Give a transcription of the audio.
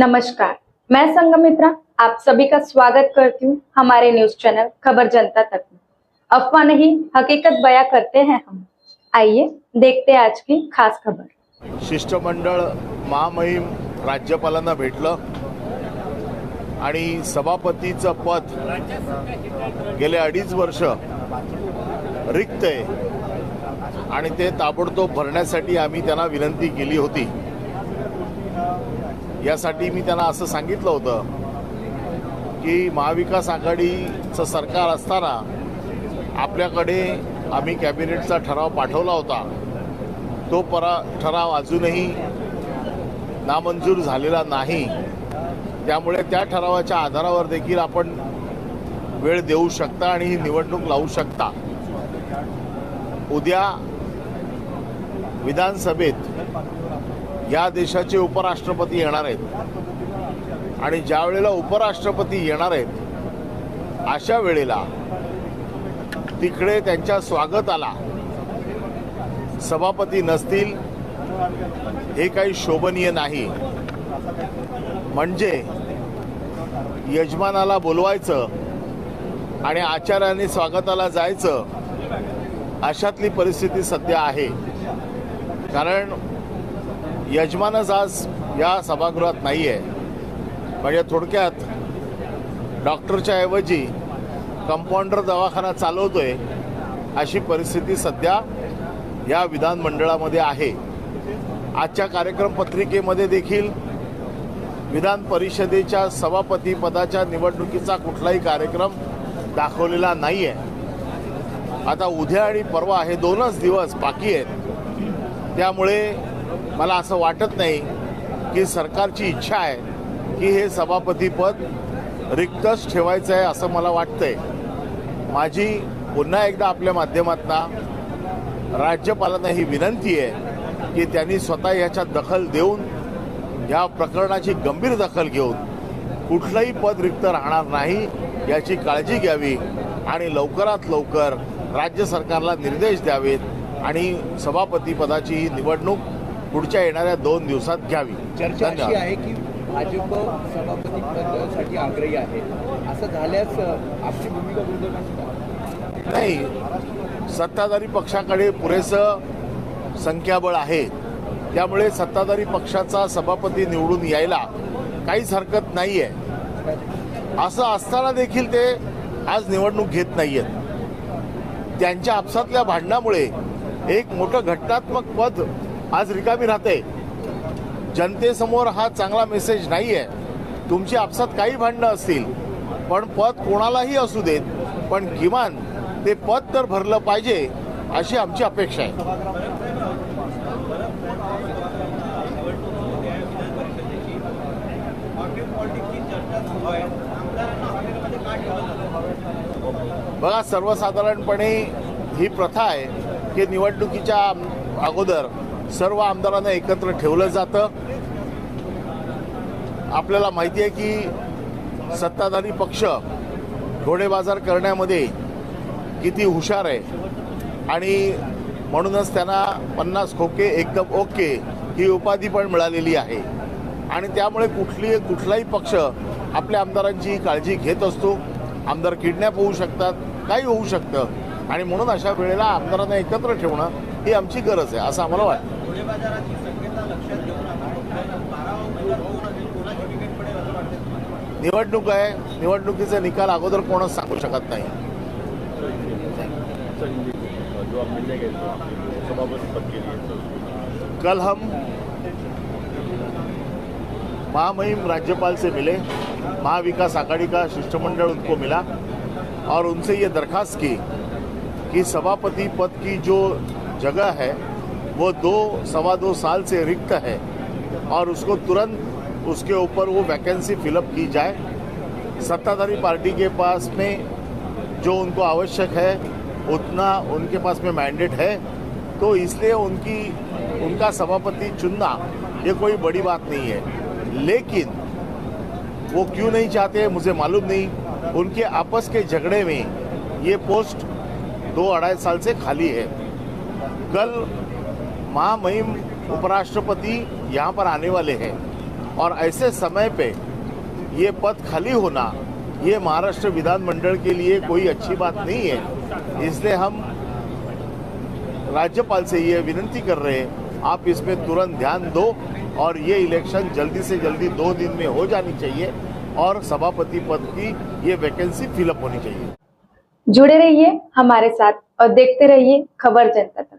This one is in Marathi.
नमस्कार मैं संगमित्रा आप सभी का स्वागत करती हूँ हमारे न्यूज चैनल खबर जनता तक में। अफवाह नहीं हकीकत बयां करते हैं हम। आइए देखते हैं आज की खास खबर। शिष्टमंडळ महामहिम राज्यपालांना भेटलं आणि सभापतीचं पद गेले अडीच वर्ष रिक्त आहे आणि ते ताबडतोब भरण्यासाठी आम्ही त्यांना विनंती केली होती. यासाठी मी त्यांना असं सांगितलं होतं की महाविकास आघाडीचं सरकार असताना आपल्याकडे आम्ही कॅबिनेटचा ठराव पाठवला होता. तो परा ठराव अजूनही नामंजूर झालेला नाही. त्यामुळे त्या ठरावाच्या आधारावर देखील आपण वेळ देऊ शकता आणि ही निवडणूक लावू शकता. उद्या विधानसभेत या देशाचे उपराष्ट्रपती येणार आहेत. आणि ज्या वेळेला उपराष्ट्रपती येणार आहेत अशा वेळेला तिकडे त्यांच्या स्वागताला सभापती नसतील हे काही शोभनीय नाही. म्हणजे यजमानाला बोलवायचं आणि आचार्याने स्वागताला जायचं अशातली परिस्थिती सध्या आहे. कारण यजमानच आज या सभागृहात नाही आहे म्हणजे थोडक्यात डॉक्टरच्या ऐवजी कंपाऊंडर दवाखाना चालवतोय अशी परिस्थिती सध्या या विधानमंडळामध्ये आहे. आजच्या कार्यक्रम पत्रिकेमध्ये देखील विधान परिषदेच्या सभापती पदाच्या निवडणुकीचा कुठलाही कार्यक्रम दाखवलेला नाही आहे आता उद्या आणि परवा हे दोनच दिवस बाकी आहेत. त्यामुळे मला असं वाटत नाही की सरकारची इच्छा आहे की हे सभापतीपद रिक्तच ठेवायचं आहे असं मला वाटतंय. माझी पुन्हा एकदा आपल्या माध्यमातून राज्यपालांना ही विनंती आहे की त्यांनी स्वतः ह्याच्यात दखल देऊन या प्रकरणाची गंभीर दखल घेऊन कुठलंही पद रिक्त राहणार नाही याची काळजी घ्यावी आणि लवकरात लवकर राज्य सरकारला निर्देश द्यावेत आणि सभापतीपदाची ही निवडणूक पुढच्या येणाऱ्या दोन दिवसात घ्यावी. चर्चा अशी आहे की भाजप सभापती पदासाठी आग्रही आहे. असं झाल्यास आपली भूमिका? नाही सत्ताधारी पक्षाकडे पुरेसं संख्याबळ आहे. त्यामुळे सत्ताधारी पक्षाचा सभापती निवडून यायला काहीच हरकत नाही आहे असं असताना देखील ते आज निवडणूक घेत नाहीयेत. त्यांच्या आपसातल्या भांडणामुळे एक मोठं घटनात्मक पद आज रिकामी राहते. जनतेसमोर हा चांगला मेसेज नाही आहे तुमची आपसात काही भांडणं असतील पण पद कोणालाही असू देत पण किमान ते पद तर भरलं पाहिजे अशी आमची अपेक्षा आहे. बघा सर्वसाधारणपणे ही प्रथा आहे की निवडणुकीच्या अगोदर सर्व आमदारांना एकत्र ठेवलं जातं. आपल्याला माहिती आहे की सत्ताधारी पक्ष घोडेबाजार करण्यामध्ये किती हुशार आहे. आणि म्हणूनच त्यांना पन्नास खोके एकदम ओके ही उपाधी पण मिळालेली आहे. आणि त्यामुळे कुठली कुठलाही पक्ष आपल्या आमदारांची काळजी घेत असतो. आमदार किडनॅप होऊ शकतात काही होऊ शकतं. आणि म्हणून अशा वेळेला आमदारांना एकत्र ठेवणं ही आमची गरज आहे असं आम्हाला वाटतं. निवडणूक आहे. निवडणुकीचे निकाल अगोदर कोणच सांगू शकत नाही. जो कल हम महामहिम राज्यपाल से मिले. महाविकास आघाड़ी का शिष्टमंडल उनको मिला. और उनसे ये दरखास्त की कि सभापति पद की जो जगह है वो दो, सवा दो साल से रिक्त है और उसको तुरंत उसके ऊपर वो वैकेंसी फिलअप की जाए। सत्ताधारी पार्टी के पास में जो उनको आवश्यक है, उतना उनके पास में मैंडेट है। तो इसलिए उनकी, उनका सभापति चुनना, ये कोई बड़ी बात नहीं है। लेकिन वो क्यों नहीं चाहते, मुझे मालूम नहीं। उनके आपस के झगड़े में ये पोस्ट दो अढ़ाई साल से खाली है। कल महामहिम उपराष्ट्रपति यहाँ पर आने वाले हैं। और ऐसे समय पे ये पद खाली होना, ये महाराष्ट्र विधानमंडल के लिए कोई अच्छी बात नहीं है। इसलिए हम राज्यपाल से ये विनती कर रहे हैं, आप इसमें तुरंत ध्यान दो और ये इलेक्शन जल्दी से जल्दी दो दिन में हो जानी चाहिए और सभापति पद की ये वैकेंसी फिलअप होनी चाहिए। जुड़े रहिए हमारे साथ और देखते रहिए खबर जनता तक।